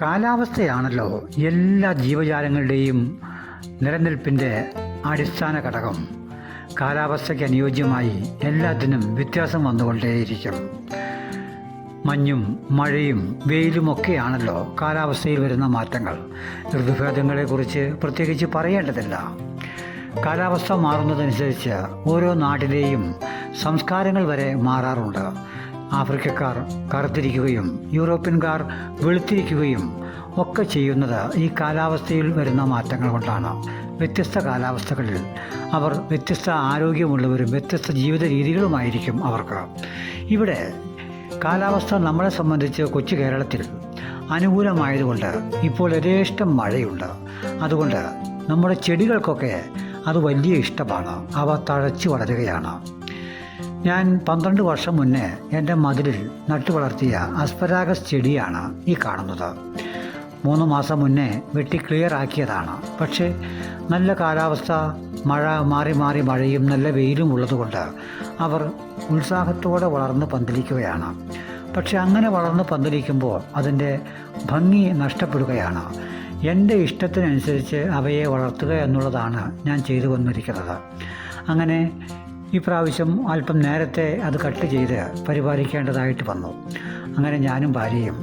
കാലാവസ്ഥയാണല്ലോ എല്ലാ ജീവജാലങ്ങളുടെയും നിലനിൽപ്പിന്റെ അടിസ്ഥാന ഘടകം. കാലാവസ്ഥയ്ക്ക് അനുയോജ്യമായി എല്ലാത്തിനും വ്യത്യാസം വന്നുകൊണ്ടേയിരിക്കും. മഞ്ഞും മഴയും വെയിലുമൊക്കെയാണല്ലോ കാലാവസ്ഥയിൽ വരുന്ന മാറ്റങ്ങൾ. ഋതുഭേദങ്ങളെക്കുറിച്ച് പ്രത്യേകിച്ച് പറയേണ്ടതില്ല. കാലാവസ്ഥ മാറുന്നതനുസരിച്ച് ഓരോ നാട്ടിലെയും സംസ്കാരങ്ങൾ വരെ മാറാറുണ്ട്. ആഫ്രിക്കക്കാർ കറുത്തിരിക്കുകയും യൂറോപ്യൻകാർ വെളുത്തിരിക്കുകയും ഒക്കെ ചെയ്യുന്നത് ഈ കാലാവസ്ഥയിൽ വരുന്ന മാറ്റങ്ങൾ കൊണ്ടാണ്. വ്യത്യസ്ത കാലാവസ്ഥകളിൽ അവർ വ്യത്യസ്ത ആരോഗ്യമുള്ളവരും വ്യത്യസ്ത ജീവിത രീതികളുമായിരിക്കും അവർക്ക്. ഇവിടെ കാലാവസ്ഥ നമ്മളെ സംബന്ധിച്ച് കൊച്ചു കേരളത്തിൽ അനുകൂലമായതുകൊണ്ട് ഇപ്പോൾ യഥേഷ്ടം മഴയുണ്ട്. അതുകൊണ്ട് നമ്മുടെ ചെടികൾക്കൊക്കെ അത് വലിയ ഇഷ്ടമാണ്. അവ തഴച്ചു വളരുകയാണ്. ഞാൻ പന്ത്രണ്ട് വർഷം മുന്നേ എന്റെ മതിലിൽ നട്ടു വളർത്തിയ അസ്പരാഗസ് ചെടിയാണ് ഈ കാണുന്നത്. മൂന്ന് മാസം മുന്നേ വെട്ടി ക്ലിയർ ആക്കിയതാണ്. പക്ഷേ നല്ല കാലാവസ്ഥ മഴ മാറി മാറി മഴയും നല്ല വെയിലും ഉള്ളതുകൊണ്ട് അവർ ഉത്സാഹത്തോടെ വളർന്ന് പന്തലിക്കുകയാണ്. പക്ഷെ അങ്ങനെ വളർന്ന് പന്തലിക്കുമ്പോൾ അതിന്റെ ഭംഗി നഷ്ടപ്പെടുകയാണ്. എന്റെ ഇഷ്ടത്തിനനുസരിച്ച് അവയെ വളർത്തുക എന്നുള്ളതാണ് ഞാൻ ചെയ്തു വന്നിരിക്കുന്നത്. അങ്ങനെ ഈ പ്രാവശ്യം അല്പം നേരത്തെ അത് കട്ട് ചെയ്ത് പരിപാലിക്കേണ്ടതായിട്ട് വന്നു. അങ്ങനെ ഞാനും ഭാര്യയും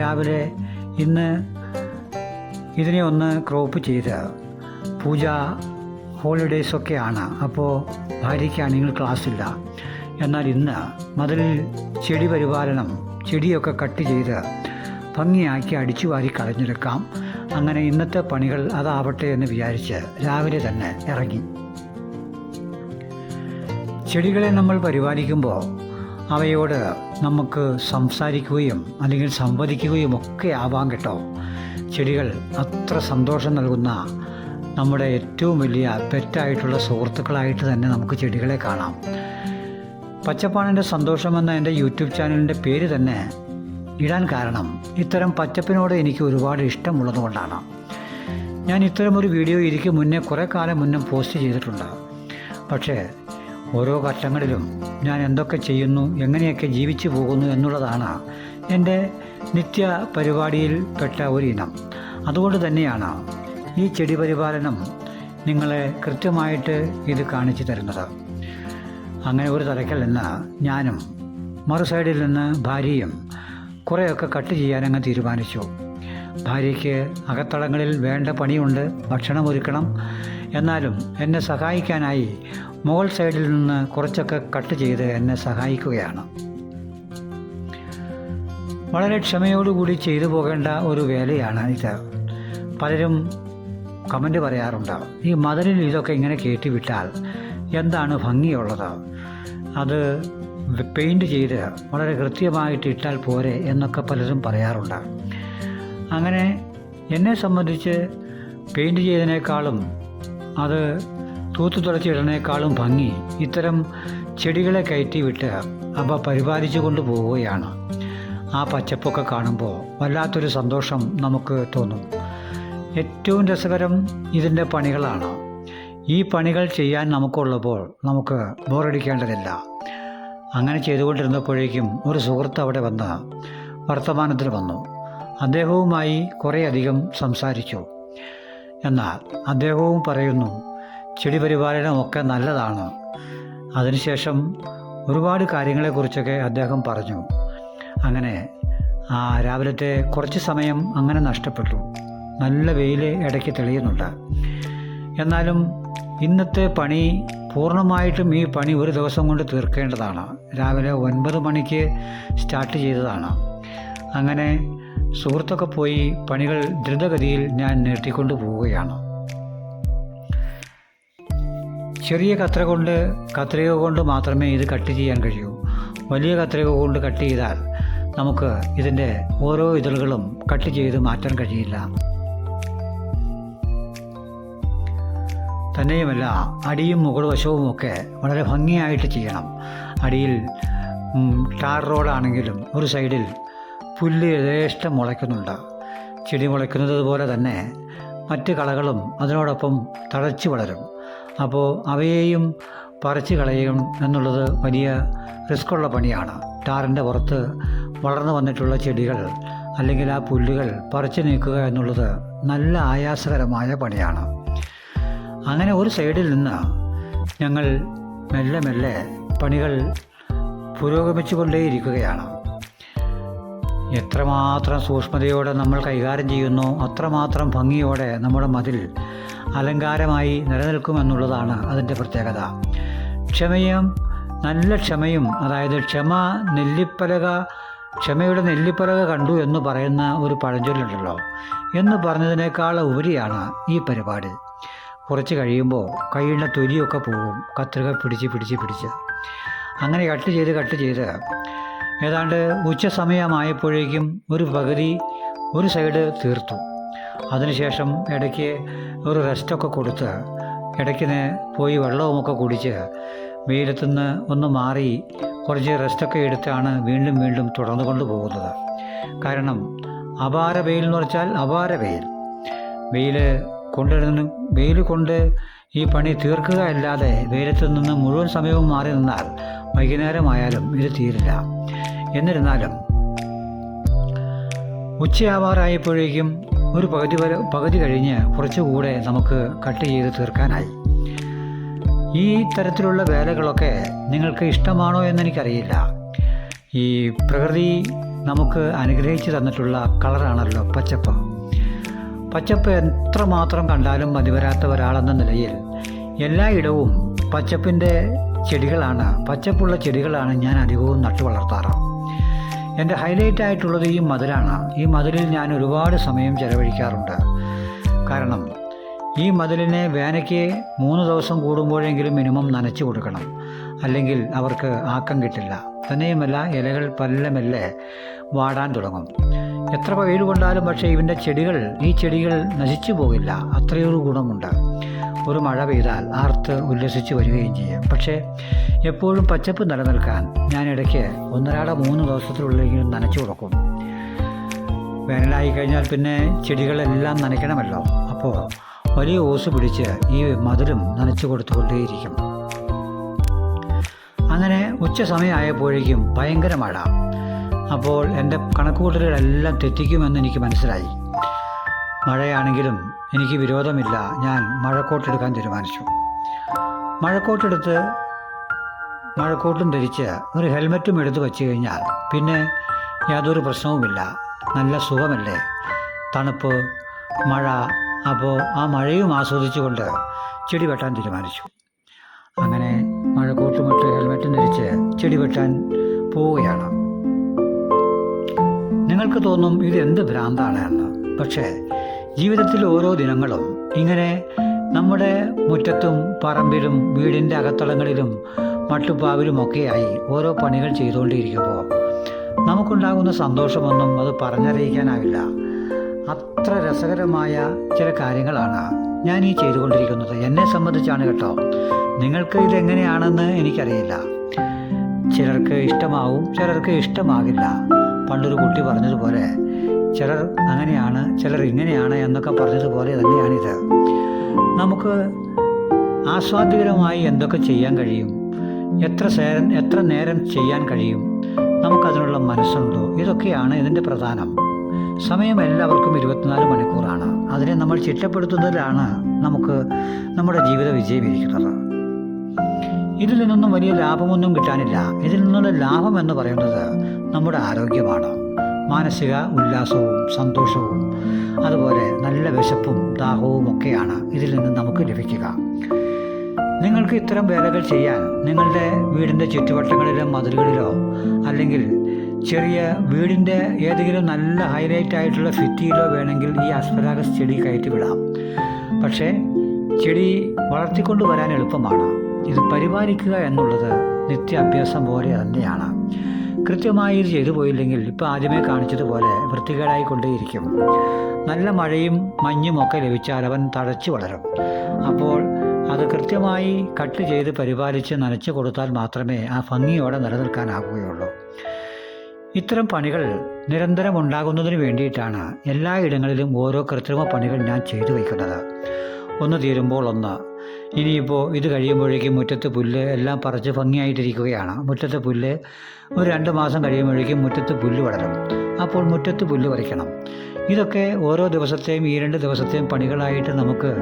രാവിലെ ഇന്ന് ഇതിനെ ഒന്ന് ക്രോപ്പ് ചെയ്ത് പൂജ ഹോളിഡേയ്സൊക്കെയാണ് അപ്പോൾ ഭാര്യയ്ക്കാണെങ്കിൽ ക്ലാസ്സില്ല എന്നാൽ ഇന്ന് മതിലിൽ ചെടി പരിപാലനം ചെടിയൊക്കെ കട്ട് ചെയ്ത് ഭംഗിയാക്കി അടിച്ചു വാരി കളഞ്ഞെടുക്കാം അങ്ങനെ ഇന്നത്തെ പണികൾ അതാവട്ടെ എന്ന് വിചാരിച്ച് രാവിലെ തന്നെ ഇറങ്ങി. ചെടികളെ നമ്മൾ പരിപാലിക്കുമ്പോൾ അവയോട് നമുക്ക് സംസാരിക്കുകയും അല്ലെങ്കിൽ സംവദിക്കുകയും ഒക്കെ ആവാം കേട്ടോ. ചെടികൾ അത്ര സന്തോഷം നൽകുന്ന നമ്മുടെ ഏറ്റവും വലിയ പെറ്റായിട്ടുള്ള സുഹൃത്തുക്കളായിട്ട് തന്നെ നമുക്ക് ചെടികളെ കാണാം. പച്ചപ്പാണിന്റെ സന്തോഷം എന്ന എന്റെ യൂട്യൂബ് ചാനലിന്റെ പേര് തന്നെ ഇടാൻ കാരണം ഇത്തരം പച്ചപ്പിനോട് എനിക്ക് ഒരുപാട് ഇഷ്ടമുള്ളതുകൊണ്ടാണ് ഞാൻ ഇത്തരമൊരു വീഡിയോ ഇരിക്കും മുന്നേ കുറേ കാലം മുന്നേ പോസ്റ്റ് ചെയ്തിട്ടുണ്ട്. പക്ഷേ ഓരോ ഘട്ടങ്ങളിലും ഞാൻ എന്തൊക്കെ ചെയ്യുന്നു എങ്ങനെയൊക്കെ ജീവിച്ചു പോകുന്നു എന്നുള്ളതാണ് എന്റെ നിത്യ പരിപാടിയിൽ പെട്ട ഒരു ഇനം അതുകൊണ്ട് തന്നെയാണ് ഈ ചെടി പരിപാലനം നിങ്ങളെ കൃത്യമായിട്ട് ഇത് കാണിച്ചു തരുന്നത്. അങ്ങനെ ഒരു തലയ്ക്കൽ നിന്ന് ഞാനും മറു സൈഡിൽ നിന്ന് ഭാര്യയും കുറേയൊക്കെ കട്ട് ചെയ്യാനങ്ങ് തീരുമാനിച്ചു. ഭാര്യയ്ക്ക് അകത്തളങ്ങളിൽ വേണ്ട പണിയുണ്ട് ഭക്ഷണം ഒരുക്കണം എന്നാലും എന്നെ സഹായിക്കാനായി മുകൾ സൈഡിൽ നിന്ന് കുറച്ചൊക്കെ കട്ട് ചെയ്ത് എന്നെ സഹായിക്കുകയാണ്. വളരെ ക്ഷമയോടുകൂടി ചെയ്തു പോകേണ്ട ഒരു വേലയാണ് ഇത്. പലരും കമന്റ് പറയാറുണ്ട് ഈ മതിലിൽ ഇതൊക്കെ ഇങ്ങനെ കയറ്റി വിട്ടാൽ എന്താണ് ഭംഗിയുള്ളത്? അത് പെയിന്റ് ചെയ്ത് വളരെ കൃത്യമായിട്ട് ഇട്ടാൽ പോരെ എന്നൊക്കെ പലരും പറയാറുണ്ട്. അങ്ങനെ എന്നെ സംബന്ധിച്ച് പെയിന്റ് ചെയ്തതിനേക്കാളും അത് തൂത്തു തുടച്ചിടുന്നതിനേക്കാളും ഭംഗി. ഇത്തരം ചെടികളെ കയറ്റി വിട്ട് അവ പരിപാലിച്ചു കൊണ്ടുപോവുകയാണ് ആ പച്ചപ്പൊക്കെ കാണുമ്പോൾ വല്ലാത്തൊരു സന്തോഷം നമുക്ക് തോന്നും. ഏറ്റവും രസകരം ഇതിന്റെ പണികളാണ്. ഈ പണികൾ ചെയ്യാൻ നമുക്കുള്ളപ്പോൾ നമുക്ക് ബോറടിക്കേണ്ടതില്ല. അങ്ങനെ ചെയ്തുകൊണ്ടിരുന്നപ്പോഴേക്കും ഒരു സുഹൃത്ത് അവിടെ വന്ന് വർത്തമാനത്തിൽ വന്നു. അദ്ദേഹവുമായി കുറേയധികം സംസാരിച്ചു. എന്നാൽ അദ്ദേഹവും പറയുന്നു ചെടി പരിപാലനമൊക്കെ നല്ലതാണ്. അതിനുശേഷം ഒരുപാട് കാര്യങ്ങളെക്കുറിച്ചൊക്കെ അദ്ദേഹം പറഞ്ഞു. അങ്ങനെ ആ രാവിലത്തെ കുറച്ച് സമയം അങ്ങനെ നഷ്ടപ്പെട്ടു. നല്ല വെയിൽ ഇടയ്ക്ക് തെളിയുന്നുണ്ട്. എന്നാലും ഇന്നത്തെ പണി പൂർണമായിട്ടും ഈ പണി ഒരു ദിവസം കൊണ്ട് തീർക്കേണ്ടതാണ്. രാവിലെ ഒൻപത് മണിക്ക് സ്റ്റാർട്ട് ചെയ്തതാണ്. അങ്ങനെ സുഹൃത്തൊക്കെ പോയി പണികൾ ദ്രുതഗതിയിൽ ഞാൻ നീട്ടിക്കൊണ്ടു പോവുകയാണ്. ചെറിയ കത്ര കൊണ്ട് കത്രിക കൊണ്ട് മാത്രമേ ഇത് കട്ട് ചെയ്യാൻ കഴിയൂ. വലിയ കത്രിക കൊണ്ട് കട്ട് ചെയ്താൽ നമുക്ക് ഇതിന്റെ ഓരോ ഇതളുകളും കട്ട് ചെയ്ത് മാറ്റാൻ കഴിയില്ല. തന്നെയുമല്ല അടിയും മുകൾ വശവും ഒക്കെ വളരെ ഭംഗിയായിട്ട് ചെയ്യണം. അടിയിൽ ടാർ റോഡാണെങ്കിലും ഒരു സൈഡിൽ പുല്ല് യഥേഷ്ടം മുളയ്ക്കുന്നുണ്ട്. ചെടി മുളയ്ക്കുന്നത് പോലെ തന്നെ മറ്റ് കളകളും അതിനോടൊപ്പം തഴച്ചു വളരും. അപ്പോൾ അവയെയും പറിച്ചു കളയും എന്നുള്ളത് വലിയ റിസ്ക്കുള്ള പണിയാണ്. ടാറിന്റെ പുറത്ത് വളർന്നു വന്നിട്ടുള്ള ചെടികൾ അല്ലെങ്കിൽ ആ പുല്ലുകൾ പറിച്ചു നീക്കുക എന്നുള്ളത് നല്ല ആയാസകരമായ പണിയാണ്. അങ്ങനെ ഒരു സൈഡിൽ നിന്ന് ഞങ്ങൾ മെല്ലെ മെല്ലെ പണികൾ പുരോഗമിച്ചുകൊണ്ടേയിരിക്കുകയാണ്. എത്രമാത്രം സൂക്ഷ്മതയോടെ നമ്മൾ കൈകാര്യം ചെയ്യുന്നു അത്രമാത്രം ഭംഗിയോടെ നമ്മുടെ മതിൽ അലങ്കാരമായി നിലനിൽക്കുമെന്നുള്ളതാണ് അതിന്റെ പ്രത്യേകത. ക്ഷമയും നല്ല ക്ഷമയും അതായത് ക്ഷമ നെല്ലിപ്പലക ക്ഷമയുടെ നെല്ലിപ്പലക കണ്ടു എന്ന് പറയുന്ന ഒരു പഴഞ്ചൊല്ലുണ്ടല്ലോ. എന്ന് പറഞ്ഞതിനേക്കാൾ ഉപരിയാണ് ഈ പരിപാടി. കുറച്ച് കഴിയുമ്പോൾ കൈയുടെ തൊലിയൊക്കെ പോകും കത്രിക പിടിച്ച് പിടിച്ച് പിടിച്ച്. അങ്ങനെ കട്ട് ചെയ്ത് കട്ട് ചെയ്ത് ഏതാണ്ട് ഉച്ചസമയമായപ്പോഴേക്കും ഒരു പകുതി ഒരു സൈഡ് തീർത്തു. അതിനുശേഷം ഇടയ്ക്ക് ഒരു റെസ്റ്റൊക്കെ കൊടുത്ത് ഇടയ്ക്കിന് പോയി വെള്ളവുമൊക്കെ കുടിച്ച് വെയിലത്തുനിന്ന് ഒന്ന് മാറി കുറച്ച് റെസ്റ്റൊക്കെ എടുത്താണ് വീണ്ടും വീണ്ടും തുടർന്നു കൊണ്ടുപോകുന്നത് കാരണം അപാര വെയിൽ എന്ന് പറഞ്ഞാൽ അപാര വെയിൽ. വെയിൽ കൊണ്ടു വെയിൽ കൊണ്ട് ഈ പണി തീർക്കുക അല്ലാതെ വെയിലത്ത് നിന്ന് മുഴുവൻ സമയവും മാറി നിന്നാൽ വൈകുന്നേരമായാലും ഇത് തീരില്ല. എന്നിരുന്നാലും ഉച്ചയാവാറായപ്പോഴേക്കും ഒരു പകുതി വരെ പകുതി കഴിഞ്ഞ് കുറച്ചുകൂടെ നമുക്ക് കട്ട് ചെയ്ത് തീർക്കാനായി. ഈ തരത്തിലുള്ള വേലകളൊക്കെ നിങ്ങൾക്ക് ഇഷ്ടമാണോ എന്നെനിക്കറിയില്ല. ഈ പ്രകൃതി നമുക്ക് അനുഗ്രഹിച്ചു തന്നിട്ടുള്ള കളറാണല്ലോ പച്ചപ്പ്. പച്ചപ്പ് എത്രമാത്രം കണ്ടാലും മതിവരാത്ത ഒരാളെന്ന നിലയിൽ എല്ലായിടവും പച്ചപ്പിന്റെ ചെടികളാണ് പച്ചപ്പുള്ള ചെടികളാണ് ഞാൻ അധികവും നട്ടു വളർത്താറ് എന്റെ ഹൈലൈറ്റ് ആയിട്ടുള്ളത് ഈ മതിലാണ്. ഈ മതിലിൽ ഞാൻ ഒരുപാട് സമയം ചെലവഴിക്കാറുണ്ട്. കാരണം ഈ മതിലിനെ വേനയ്ക്ക് മൂന്ന് ദിവസം കൂടുമ്പോഴെങ്കിലും മിനിമം നനച്ചു കൊടുക്കണം. അല്ലെങ്കിൽ അവർക്ക് ആക്കം കിട്ടില്ല. തന്നെയുമല്ല ഇലകൾ പല്ല മെല്ലെ വാടാൻ തുടങ്ങും. എത്ര വെയിൽ കൊണ്ടാലും പക്ഷേ ഇവന്റെ ചെടികൾ ഈ ചെടികൾ നശിച്ചു പോകില്ല. അത്രയൊരു ഗുണമുണ്ട്. ഒരു മഴ പെയ്താൽ ആർത്ത് ഉല്ലസിച്ച് വരികയും ചെയ്യും. പക്ഷേ എപ്പോഴും പച്ചപ്പ് നിലനിൽക്കാൻ ഞാൻ ഇടയ്ക്ക് ഒന്നരാട മൂന്ന് ദിവസത്തിലുള്ളിലെങ്കിലും നനച്ചു കൊടുക്കും. വേനലായി കഴിഞ്ഞാൽ പിന്നെ ചെടികളെല്ലാം നനയ്ക്കണമല്ലോ. അപ്പോൾ വലിയ ഓസ് പിടിച്ച് ഈ മധുരം നനച്ചു കൊടുത്തുകൊണ്ടേയിരിക്കും. അങ്ങനെ ഉച്ച സമയമായപ്പോഴേക്കും ഭയങ്കര മഴ. അപ്പോൾ എന്റെ കണക്കുകൂട്ടലുകളെല്ലാം തെറ്റിക്കുമെന്ന് എനിക്ക് മനസ്സിലായി. മഴയാണെങ്കിലും എനിക്ക് വിരോധമില്ല. ഞാൻ മഴക്കോട്ടെടുക്കാൻ തീരുമാനിച്ചു. മഴക്കോട്ടെടുത്ത് മഴക്കോട്ടും ധരിച്ച് ഒരു ഹെൽമറ്റും എടുത്തു വച്ചു കഴിഞ്ഞാൽ പിന്നെ യാതൊരു പ്രശ്നവുമില്ല. നല്ല സുഖമല്ലേ? തണുപ്പ് മഴ. അപ്പോൾ ആ മഴയും ആസ്വദിച്ചുകൊണ്ട് ചെടി വെട്ടാൻ തീരുമാനിച്ചു. അങ്ങനെ മഴക്കോട്ടും ഇട്ട് ഹെൽമറ്റും ധരിച്ച് ചെടി വെട്ടാൻ പോവുകയാണ്. നിങ്ങൾക്ക് തോന്നും ഇത് എന്ത് ഭ്രാന്താണ് എന്ന്. പക്ഷേ ജീവിതത്തിൽ ഓരോ ദിനങ്ങളും ഇങ്ങനെ നമ്മുടെ മുറ്റത്തും പറമ്പിലും വീടിന്റെ അകത്തളങ്ങളിലും മട്ടുപ്പാവിലുമൊക്കെയായി ഓരോ പണികൾ ചെയ്തുകൊണ്ടിരിക്കുമ്പോൾ നമുക്കുണ്ടാകുന്ന സന്തോഷമൊന്നും അത് പറഞ്ഞറിയിക്കാനാവില്ല. അത്ര രസകരമായ ചില കാര്യങ്ങളാണ് ഞാൻ ഈ ചെയ്തുകൊണ്ടിരിക്കുന്നത്. എന്നെ സംബന്ധിച്ചാണ് കേട്ടോ. നിങ്ങൾക്ക് ഇതെങ്ങനെയാണെന്ന് എനിക്കറിയില്ല. ചിലർക്ക് ഇഷ്ടമാവും ചിലർക്ക് ഇഷ്ടമാകില്ല. പണ്ടൊരു കുട്ടി പറഞ്ഞതുപോലെ ചിലർ അങ്ങനെയാണ് ചിലർ ഇങ്ങനെയാണ് എന്നൊക്കെ പറഞ്ഞതുപോലെ തന്നെയാണിത്. നമുക്ക് ആസ്വാദ്യകരമായി എന്തൊക്കെ ചെയ്യാൻ കഴിയും? എത്ര നേരം എത്ര നേരം ചെയ്യാൻ കഴിയും? നമുക്കതിനുള്ള മനസ്സുണ്ടോ? ഇതൊക്കെയാണ് ഇതിന്റെ പ്രധാനം. സമയം എല്ലാവർക്കും ഇരുപത്തിനാല് മണിക്കൂറാണ്. അതിനെ നമ്മൾ ചിട്ടപ്പെടുത്തുന്നതിലാണ് നമുക്ക് നമ്മുടെ ജീവിത വിജയം ഇരിക്കുന്നത്. ഇതിൽ നിന്നൊന്നും വലിയ ലാഭമൊന്നും കിട്ടാനില്ല. ഇതിൽ നിന്നുള്ള ലാഭം എന്ന് പറയുന്നത് നമ്മുടെ ആരോഗ്യമാണ്. മാനസിക ഉല്ലാസവും സന്തോഷവും അതുപോലെ നല്ല വിശപ്പും ദാഹവും ഒക്കെയാണ് ഇതിൽ നിന്ന് നമുക്ക് ലഭിക്കുക. നിങ്ങൾക്ക് ഇത്തരം വേലകൾ ചെയ്യാൻ നിങ്ങളുടെ വീടിന്റെ ചുറ്റുവട്ടങ്ങളിലോ മതിലുകളിലോ അല്ലെങ്കിൽ ചെറിയ വീടിന്റെ ഏതെങ്കിലും നല്ല ഹൈലൈറ്റ് ആയിട്ടുള്ള ഫിറ്റിയിലോ വേണമെങ്കിൽ ഈ അസ്പരാഗസ് ചെടി കയറ്റി വിടാം. പക്ഷേ ചെടി വളർത്തിക്കൊണ്ട് വരാൻ എളുപ്പമാണ്. ഇത് പരിപാലിക്കുക എന്നുള്ളത് നിത്യാഭ്യാസം പോലെ തന്നെയാണ്. കൃത്യമായി ഇത് ചെയ്തു പോയില്ലെങ്കിൽ ഇപ്പോൾ ആദ്യമേ കാണിച്ചതുപോലെ വൃത്തികേടായി കൊണ്ടേയിരിക്കും. നല്ല മഴയും മഞ്ഞും ഒക്കെ ലഭിച്ചാൽ അവൻ തഴച്ചു വളരും. അപ്പോൾ അത് കൃത്യമായി കട്ട് ചെയ്ത് പരിപാലിച്ച് നനച്ചു കൊടുത്താൽ മാത്രമേ ആ ഭംഗിയോടെ നിലനിൽക്കാനാകുകയുള്ളൂ ഇത്തരം പണികൾ നിരന്തരം ഉണ്ടാകുന്നതിന് വേണ്ടിയിട്ടാണ് എല്ലായിടങ്ങളിലും ഓരോ കൃത്രിമ പണികൾ ഞാൻ ചെയ്തു വയ്ക്കുന്നത്. ഒന്ന് തീരുമ്പോൾ ഒന്ന് ഇനിയിപ്പോൾ ഇത് കഴിയുമ്പോഴേക്കും മുറ്റത്ത് പുല്ല് എല്ലാം പറിച്ച് ഭംഗിയായിട്ടിരിക്കുകയാണ്. മുറ്റത്തെ പുല്ല് ഒരു രണ്ട് മാസം കഴിയുമ്പോഴേക്കും മുറ്റത്ത് പുല്ല് വളരും. അപ്പോൾ മുറ്റത്ത് പുല്ല് പറിക്കണം. ഇതൊക്കെ ഓരോ ദിവസത്തെയും ഈ രണ്ട് ദിവസത്തെയും പണികളായിട്ട് നമുക്ക്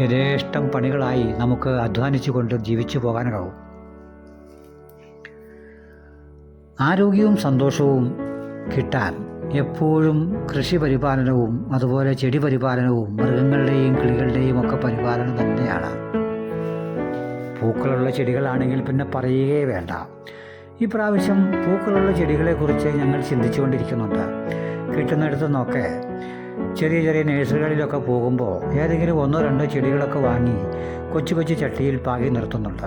യഥേഷ്ടം പണികളായി നമുക്ക് അധ്വാനിച്ചുകൊണ്ട് ജീവിച്ചു പോകാനാവും ആരോഗ്യവും സന്തോഷവും കിട്ടാൻ എപ്പോഴും കൃഷി പരിപാലനവും അതുപോലെ ചെടി പരിപാലനവും മൃഗങ്ങളുടെയും കിളികളുടെയും ഒക്കെ പരിപാലനം തന്നെയാണ്. പൂക്കളുള്ള ചെടികളാണെങ്കിൽ പിന്നെ പറയുകയേ വേണ്ട. ഈ പ്രാവശ്യം പൂക്കളുള്ള ചെടികളെക്കുറിച്ച് ഞങ്ങൾ ചിന്തിച്ചുകൊണ്ടിരിക്കുന്നുണ്ട്. കിട്ടുന്നിടത്തു നിന്നൊക്കെ ചെറിയ ചെറിയ നഴ്സറികളിലൊക്കെ പോകുമ്പോൾ ഏതെങ്കിലും ഒന്നോ രണ്ടോ ചെടികളൊക്കെ വാങ്ങി കൊച്ചു കൊച്ചു ചട്ടിയിൽ പാകി നിർത്തുന്നുണ്ട്.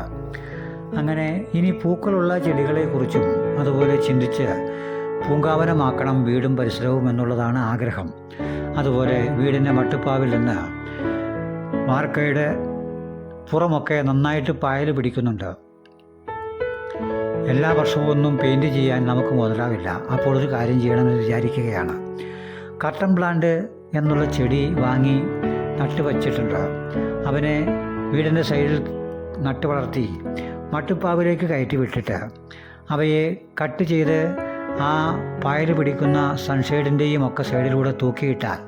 അങ്ങനെ ഇനി പൂക്കളുള്ള ചെടികളെക്കുറിച്ചും അതുപോലെ ചിന്തിച്ച് പൂങ്കാവനമാക്കണം വീടും പരിസരവും എന്നുള്ളതാണ് ആഗ്രഹം. അതുപോലെ വീടിന്റെ മട്ടുപ്പാവിൽ നിന്ന് വാർക്കയുടെ പുറമൊക്കെ നന്നായിട്ട് പായൽ പിടിക്കുന്നുണ്ട്. എല്ലാ വർഷവും ഒന്നും പെയിന്റ് ചെയ്യാൻ നമുക്ക് മുതലാവില്ല. അപ്പോൾ ഒരു കാര്യം ചെയ്യണമെന്ന് വിചാരിക്കുകയാണ്. കട്ടൻ പ്ലാന്റ് എന്നുള്ള ചെടി വാങ്ങി നട്ടുവച്ചിട്ടുണ്ട് അവനെ വീടിന്റെ സൈഡിൽ നട്ട് വളർത്തി മട്ടുപ്പാവിലേക്ക് കയറ്റി വിട്ടിട്ട് അവയെ കട്ട് ചെയ്ത് ആ പായൽ പിടിക്കുന്ന സൺഷെയ്ഡിന്റെയും ഒക്കെ സൈഡിലൂടെ തൂക്കിയിട്ടാൽ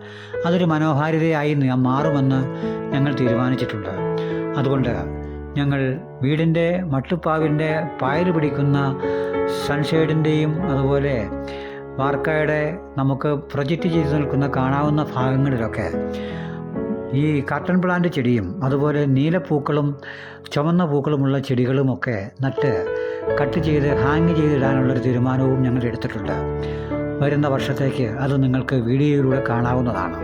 അതൊരു മനോഹാരിതയായി മാറുമെന്ന് ഞങ്ങൾ തീരുമാനിച്ചിട്ടുണ്ട്. അതുകൊണ്ട് ഞങ്ങൾ വീടിന്റെ മട്ടുപ്പാവിന്റെ പായര് പിടിക്കുന്ന സൺഷെയ്ഡിന്റെയും അതുപോലെ വാർക്കയുടെ നമുക്ക് പ്രൊജക്റ്റ് ചെയ്തു നിൽക്കുന്ന കാണാവുന്ന ഭാഗങ്ങളിലൊക്കെ ഈ കാട്ടൺ പ്ലാന്റ് ചെടിയും അതുപോലെ നീലപ്പൂക്കളും ചുവന്ന പൂക്കളുമുള്ള ചെടികളുമൊക്കെ നട്ട് കട്ട് ചെയ്ത് ഹാങ് ചെയ്തിടാനുള്ളൊരു തീരുമാനവും ഞങ്ങൾ എടുത്തിട്ടുണ്ട്. വരുന്ന വർഷത്തേക്ക് അത് നിങ്ങൾക്ക് വീഡിയോയിലൂടെ കാണാവുന്നതാണ്.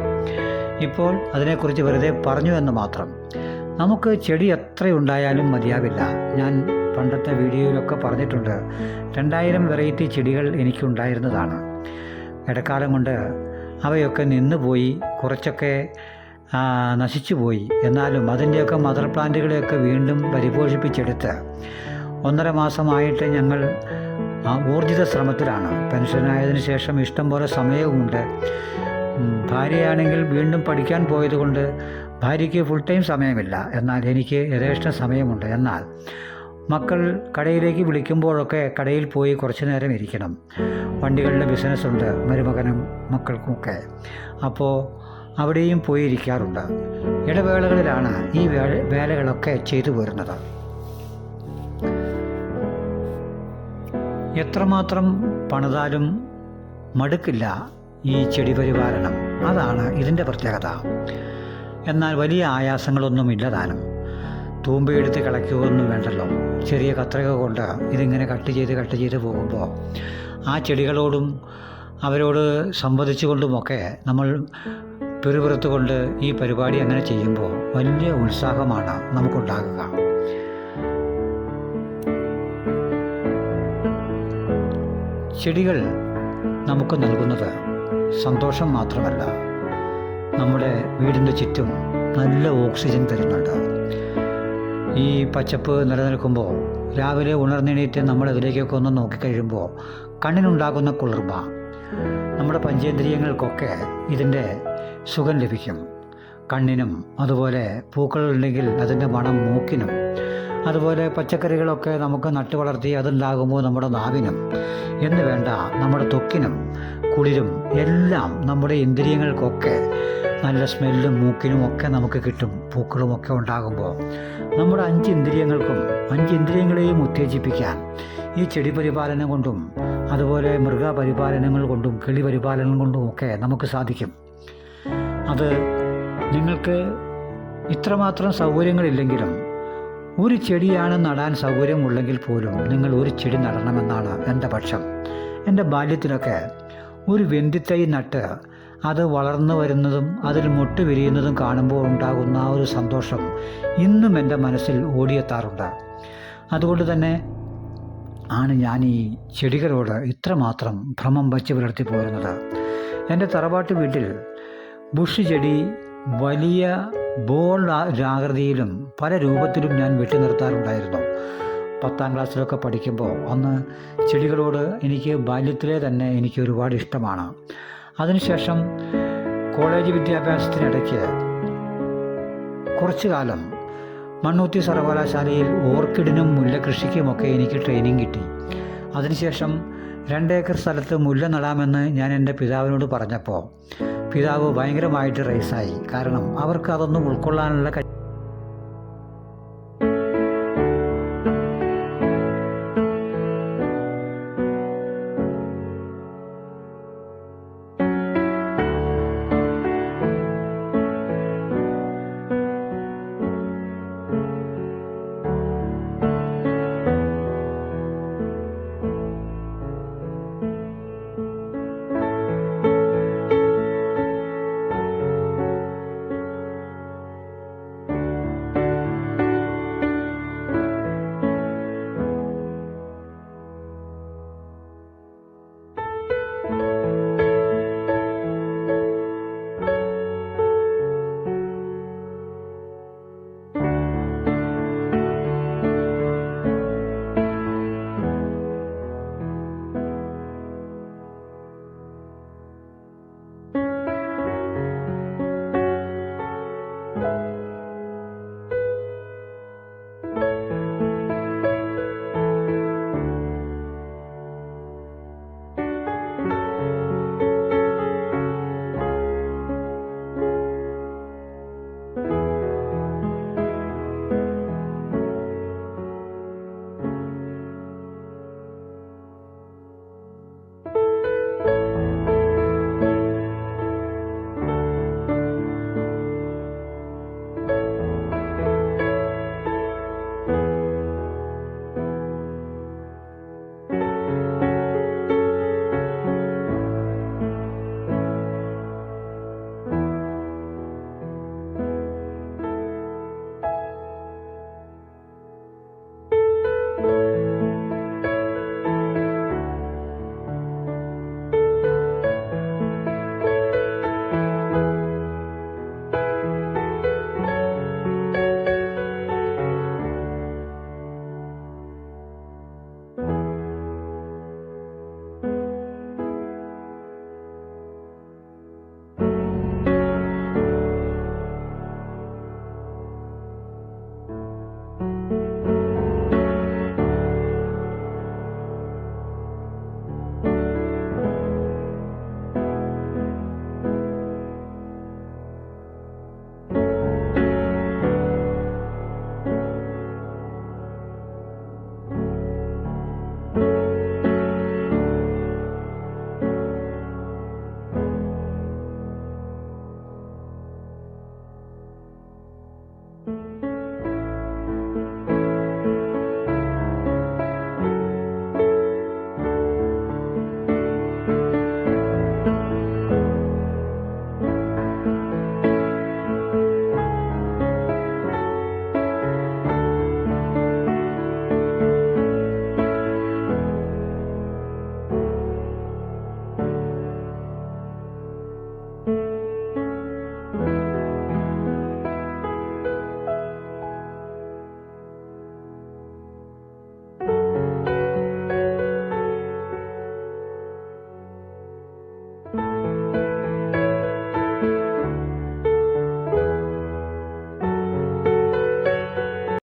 ഇപ്പോൾ അതിനെക്കുറിച്ച് വെറുതെ പറഞ്ഞു എന്ന് മാത്രം. നമുക്ക് ചെടി എത്ര ഉണ്ടായാലും മതിയാവില്ല. ഞാൻ പണ്ടത്തെ വീഡിയോയിലൊക്കെ പറഞ്ഞിട്ടുണ്ട്. രണ്ടായിരം വെറൈറ്റി ചെടികൾ എനിക്കുണ്ടായിരുന്നതാണ്. ഇടക്കാലം കൊണ്ട് അവയൊക്കെ നിന്നുപോയി കുറച്ചൊക്കെ നശിച്ചു നശിച്ചുപോയി. എന്നാലും അതിന്റെയൊക്കെ മദർ പ്ലാന്റുകളെയൊക്കെ വീണ്ടും പരിപോഷിപ്പിച്ചെടുത്ത് ഒന്നര മാസമായിട്ട് ഞങ്ങൾ ഊർജിത ശ്രമത്തിലാണ്. പെൻഷനായതിനു ശേഷം ഇഷ്ടം പോലെ സമയവുമുണ്ട്. ഭാര്യയാണെങ്കിൽ വീണ്ടും പഠിക്കാൻ പോയതുകൊണ്ട് ഭാര്യയ്ക്ക് ഫുൾ ടൈം സമയമില്ല. എന്നാൽ എനിക്ക് യഥേഷ്ടം സമയമുണ്ട്. എന്നാൽ മക്കൾ കടയിലേക്ക് വിളിക്കുമ്പോഴൊക്കെ കടയിൽ പോയി കുറച്ചു നേരം ഇരിക്കണം. വണ്ടികളുടെ ബിസിനസ്സുണ്ട് മരുമകനും മക്കൾക്കുമൊക്കെ. അപ്പോൾ അവിടെയും പോയി ഇരിക്കാറുണ്ട്. ഇടവേളകളിലാണ് ഈ വേലകളൊക്കെ ചെയ്തു പോരുന്നത് എത്രമാത്രം പണിതാലും മടുക്കില്ല. ഈ ചെടി പരിപാലനം. അതാണ് ഇതിന്റെ പ്രത്യേകത. എന്നാൽ വലിയ ആയാസങ്ങളൊന്നും ഇല്ലതാനും തൂമ്പയെടുത്ത് കിളയ്ക്കുകയൊന്നും വേണ്ടല്ലോ. ചെറിയ കത്രിക കൊണ്ട് ഇതിങ്ങനെ കട്ട് ചെയ്ത് കട്ട് ചെയ്ത് പോകുമ്പോൾ ആ ചെടികളോടും അവരോട് സംവദിച്ചുകൊണ്ടുമൊക്കെ നമ്മൾ പിറുപിറുത്തുകൊണ്ട് ഈ പരിപാടി അങ്ങനെ ചെയ്യുമ്പോൾ വലിയ ഉത്സാഹമാണ് നമുക്കുണ്ടാകുക. ചെടികൾ നമുക്ക് നൽകുന്നത് സന്തോഷം മാത്രമല്ല നമ്മുടെ വീടിന്റെ ചുറ്റും നല്ല ഓക്സിജൻ തരുന്നുണ്ട് ഈ പച്ചപ്പ് നിലനിൽക്കുമ്പോൾ രാവിലെ ഉണർന്നെണീറ്റ് നമ്മൾ അതിലേക്കൊക്കെ ഒന്ന് നോക്കിക്കഴിയുമ്പോൾ കണ്ണിനുണ്ടാകുന്ന കുളിർമ നമ്മുടെ പഞ്ചേന്ദ്രിയങ്ങൾക്കൊക്കെ ഇതിന്റെ സുഖം ലഭിക്കും. കണ്ണിനും അതുപോലെ പൂക്കളുണ്ടെങ്കിൽ അതിന്റെ മണം മൂക്കിനും അതുപോലെ പച്ചക്കറികളൊക്കെ നമുക്ക് നട്ടു വളർത്തി അതുണ്ടാകുമ്പോൾ നമ്മുടെ നാവിനും? എന്ന് വേണ്ട നമ്മുടെ തൊക്കിനും കുളിരും എല്ലാം നമ്മുടെ ഇന്ദ്രിയങ്ങൾക്കൊക്കെ നല്ല സ്മെല്ലും മൂക്കിനും ഒക്കെ നമുക്ക് കിട്ടും പൂക്കളും ഒക്കെ ഉണ്ടാകുമ്പോൾ. നമ്മുടെ അഞ്ച് ഇന്ദ്രിയങ്ങൾക്കും അഞ്ച് ഇന്ദ്രിയങ്ങളെയും ഉത്തേജിപ്പിക്കാൻ ഈ ചെടി പരിപാലനം കൊണ്ടും അതുപോലെ മൃഗപരിപാലനങ്ങൾ കൊണ്ടും കിളി പരിപാലനം കൊണ്ടും ഒക്കെ നമുക്ക് സാധിക്കും. അത് നിങ്ങൾക്ക് ഇത്രമാത്രം സൗകര്യങ്ങളില്ലെങ്കിലും ഒരു ചെടിയാണ് നടാൻ സൗകര്യമുള്ളെങ്കിൽ പോലും നിങ്ങൾ ഒരു ചെടി നടണമെന്നാണ് എന്റെ പക്ഷം. എന്റെ ബാല്യത്തിലൊക്കെ ഒരു വെന്തിത്തൈ നട്ട് അത് വളർന്നു വരുന്നതും അതിൽ മുട്ട് വിരിയുന്നതും കാണുമ്പോൾ ഉണ്ടാകുന്ന ആ ഒരു സന്തോഷം ഇന്നും എന്റെ മനസ്സിൽ ഓടിയെത്താറുണ്ട്. അതുകൊണ്ട് തന്നെ ആണ് ഞാൻ ഈ ചെടികളോട് ഇത്രമാത്രം ഭ്രമം വച്ച് പുലർത്തി പോരുന്നത്. എന്റെ തറവാട്ട് വീട്ടിൽ ബുഷ് ചെടി വലിയ ബോൾ ആകൃതിയിലും പല രൂപത്തിലും ഞാൻ വെട്ടി നിർത്താറുണ്ടായിരുന്നു. പത്താം ക്ലാസ്സിലൊക്കെ പഠിക്കുമ്പോൾ അന്ന് ചെടികളോട് എനിക്ക് ബാല്യത്തിലെ തന്നെ എനിക്ക് ഒരുപാട് ഇഷ്ടമാണ്. അതിനുശേഷം കോളേജ് വിദ്യാഭ്യാസത്തിനിടയ്ക്ക് കുറച്ചു കാലം മണ്ണൂത്തി സർവകലാശാലയിൽ ഓർക്കിഡിനും മുല്ലകൃഷിക്കുമൊക്കെ എനിക്ക് ട്രെയിനിങ് കിട്ടി. അതിനുശേഷം രണ്ടേക്കർ സ്ഥലത്ത് മുല്ല നടാമെന്ന് ഞാൻ എന്റെ പിതാവിനോട് പറഞ്ഞപ്പോൾ പിതാവ് ഭയങ്കരമായിട്ട് റൈസായി കാരണം അവർക്ക് അതൊന്നും ഉൾക്കൊള്ളാനുള്ള